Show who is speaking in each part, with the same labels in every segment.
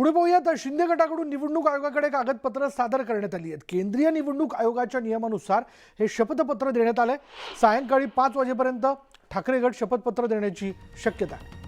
Speaker 1: पुढे पाहूयात शिंदे गटाकडून निवडणूक आयोगाकडे कागदपत्र सादर करण्यात आली आहेत. केंद्रीय निवडणूक आयोगाच्या नियमानुसार हे शपथपत्र देण्यात आलंय. सायंकाळी पाच वाजेपर्यंत ठाकरे गट शपथपत्र देण्याची शक्यता आहे.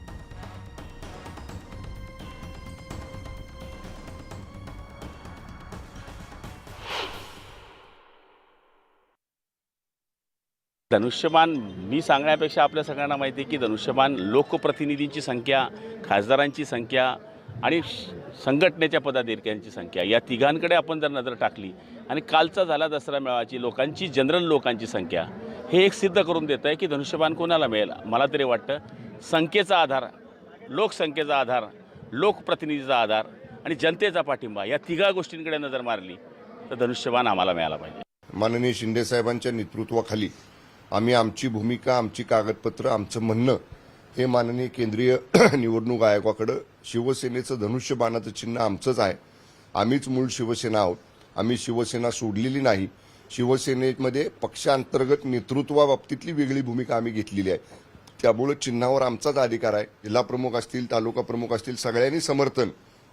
Speaker 2: धनुष्यमान मी सांगण्यापेक्षा आपल्या सगळ्यांना माहिती आहे की धनुष्यमान लोकप्रतिनिधींची संख्या खासदारांची संख्या आणि श- संघटनेच्या पदाधिकाऱ्यांची संख्या. या तिघांकडे आपण जर नजर टाकली आणि कालचा झाला दसरा मेळावाची लोकांची जनरल लोकांची संख्या हे एक सिद्ध करून देत आहे की धनुष्यबाण कोणाला मिळेल? मला तरी वाटतं संख्येचा आधार लोकसंख्येचा आधार लोकप्रतिनिधीचा आधार आणि जनतेचा पाठिंबा या तिघा गोष्टींकडे नजर मारली तर धनुष्यबाण आम्हाला मिळाला पाहिजे.
Speaker 3: माननीय शिंदेसाहेबांच्या नेतृत्वाखाली आम्ही आमची भूमिका आमची कागदपत्र आमचं म्हणणं हे माननीय केंद्रीय निवडणूक आयोगाकडं शिवसेनेचं धनुष्यबाणाचं चिन्ह आमचंच आहे. आम्हीच मूळ शिवसेना आहोत. आम्ही शिवसेना सोडलेली नाही. शिवसेनेमध्ये पक्षांतर्गत नेतृत्वाबाबतीतली वेगळी भूमिका आम्ही घेतलेली आहे. त्यामुळं चिन्हावर आमचाच अधिकार आहे. जिल्हा प्रमुख असतील तालुका प्रमुख असतील सगळ्यांनी समर्थन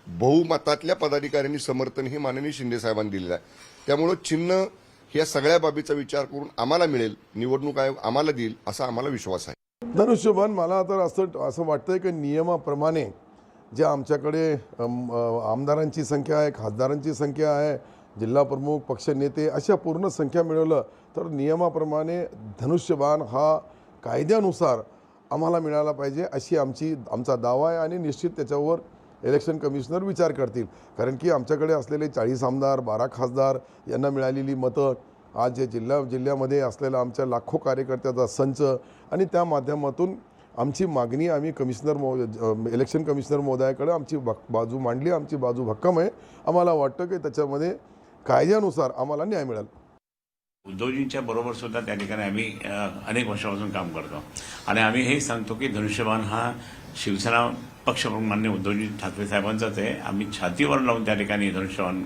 Speaker 3: बहुमतातल्या पदाधिकाऱ्यांनी समर्थन हे माननीय शिंदेसाहेबांनी दिलेलं आहे. त्यामुळं चिन्ह ह्या सगळ्या बाबीचा विचार करून आम्हाला मिळेल. निवडणूक आयोग आम्हाला देईल असा आम्हाला विश्वास आहे.
Speaker 4: धनुष्यभान मला तर असं असं वाटतंय की नियमाप्रमाणे जे आमच्याकडे आमदारांची संख्या आहे खासदारांची संख्या आहे जिल्हा प्रमुख पक्षनेते अशा पूर्ण संख्या मिळवलं तर नियमाप्रमाणे धनुष्यबाण हा कायद्यानुसार आम्हाला मिळाला पाहिजे अशी आमची आमचा दावा आहे आणि निश्चित त्याच्यावर इलेक्शन कमिशनर विचार करतील. कारण की आमच्याकडे असलेले चाळीस आमदार बारा खासदार यांना मिळालेली मतं आज जे जिल्हा जिल्ह्यामध्ये असलेला आमच्या लाखो कार्यकर्त्याचा संच आणि त्या माध्यमातून आमची मागणी आम्ही कमिशनर मो इलेक्शन कमिशनर महोदयाकडे आमची भक् बाजू मांडली आमची बाजू भक्कम आहे. आम्हाला वाटतं की त्याच्यामध्ये कायद्यानुसार आम्हाला न्याय मिळेल.
Speaker 5: उद्धवजींच्या बरोबर सुद्धा त्या ठिकाणी आम्ही अनेक वर्षापासून काम करतो. आणि आम्ही हे सांगतो की धनुष्यबाण हा शिवसेना पक्षप्रमुख मान्य उद्धवजी ठाकरे साहेबांचाच आहे. आम्ही छातीवर लावून त्या ठिकाणी धनुष्यबाण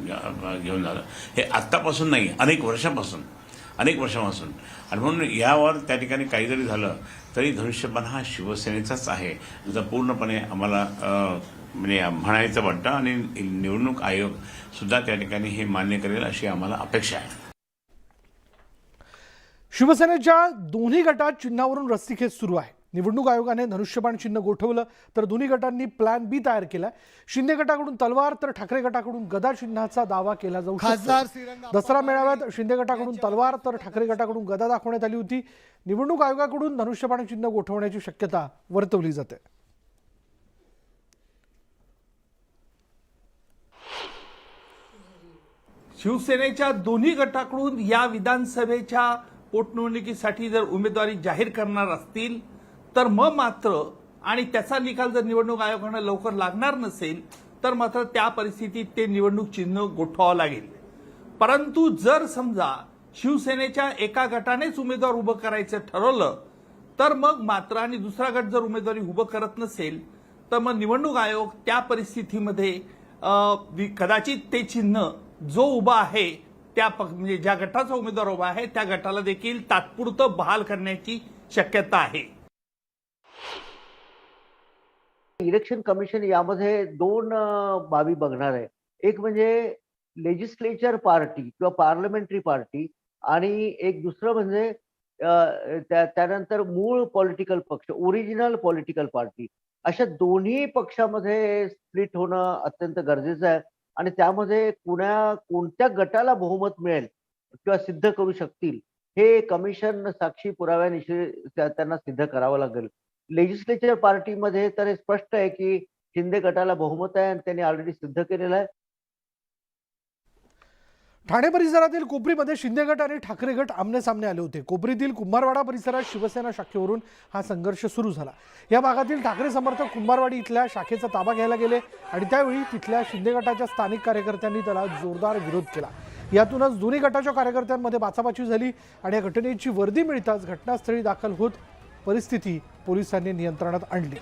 Speaker 5: घेऊन झालं. हे आत्तापासून नाही अनेक वर्षापासून अनेक वर्षापासून. आणि म्हणून यावर त्या ठिकाणी काही जरी झालं तरी धनुष्यबाण हा शिवसेनेचाच आहे. जर पूर्णपणे आम्हाला म्हणजे म्हणायचं वाटतं आणि निवडणूक आयोग सुद्धा त्या ठिकाणी हे मान्य करेल अशी आम्हाला अपेक्षा आहे.
Speaker 1: शिवसेनेच्या दोन्ही गटात चिन्हावरून रस्सीखेच सुरू आहे. निवडणूक आयोगाने धनुष्यबाण चिन्ह गोठवलं तर दोन्ही गटांनी प्लॅन बी तयार केलाय शिंदे गटाकडून तलवार तर ठाकरे गटाकडून गदा चिन्हाचा दावा केला जाऊ शकतो. दसरा मेळाव्यात शिंदे गटाकडून तलवार तर ठाकरे गटाकडून गदा दाखवण्यात आली होती. निवडणूक आयोगाकडून धनुष्यबाण चिन्ह गोठवण्याची शक्यता वर्तवली जाते.
Speaker 6: शिवसेनेच्या दोन्ही गटाकडून या विधानसभेच्या पोटनिवडणुकीसाठी जर उमेदवारी जाहीर करणार असतील तर मग मात्र आणि त्याचा निकाल जर निवडणूक आयोगानं लवकर लागणार नसेल तर मात्र त्या परिस्थितीत ते निवडणूक चिन्ह गोठवावं लागेल. परंतु जर समजा शिवसेनेच्या एका गटानेच उमेदवार उभं करायचं ठरवलं तर मग मात्र आणि दुसरा गट जर उमेदवारी उभं करत नसेल तर मग निवडणूक आयोग त्या परिस्थितीमध्ये वि- कदाचित ते चिन्ह जो उभा आहे त्या म्हणजे ज्या गटाचा उमेदवार उभा आहे त्या गटाला देखील तात्पुरतं बहाल करण्याची शक्यता आहे.
Speaker 7: इलेक्शन कमिशन यामध्ये दोन बाबी बघणार आहे. एक म्हणजे लेजिस्लेचर पार्टी किंवा पार्लमेंटरी पार्टी आणि एक दुसरं म्हणजे त्या- त्यानंतर मूळ पॉलिटिकल पक्ष ओरिजिनल पॉलिटिकल पार्टी अशा दोन्ही पक्षामध्ये स्प्लिट होणं अत्यंत गरजेचं आहे. आणि त्यामध्ये कुण्या कोणत्या गटाला बहुमत मिळेल किंवा सिद्ध करू शकतील हे कमिशन साक्षी पुराव्यानिशी त्यांना सिद्ध करावं लागेल. लेजिस्लेचर पार्टीमध्ये तर हे स्पष्ट आहे की शिंदे गटाला बहुमत आहे आणि त्यांनी ऑलरेडी सिद्ध केलेलं आहे.
Speaker 1: ठाणे परिसरातील कोपरीमध्ये शिंदे गट आणि ठाकरे गट आमनेसामने आले होते. कोपरीतील कुंभारवाडा परिसरात शिवसेना शाखेवरून हा संघर्ष सुरू झाला. या भागातील ठाकरे समर्थक कुंभारवाडी इथल्या शाखेचा ताबा घ्यायला गेले आणि त्यावेळी तिथल्या शिंदे गटाच्या स्थानिक कार्यकर्त्यांनी त्याला जोरदार विरोध केला. यातूनच दोन्ही गटाच्या कार्यकर्त्यांमध्ये बाचाबाची झाली आणि या घटनेची वर्दी मिळताच घटनास्थळी दाखल होत परिस्थिती पोलिसांनी नियंत्रणात आणली.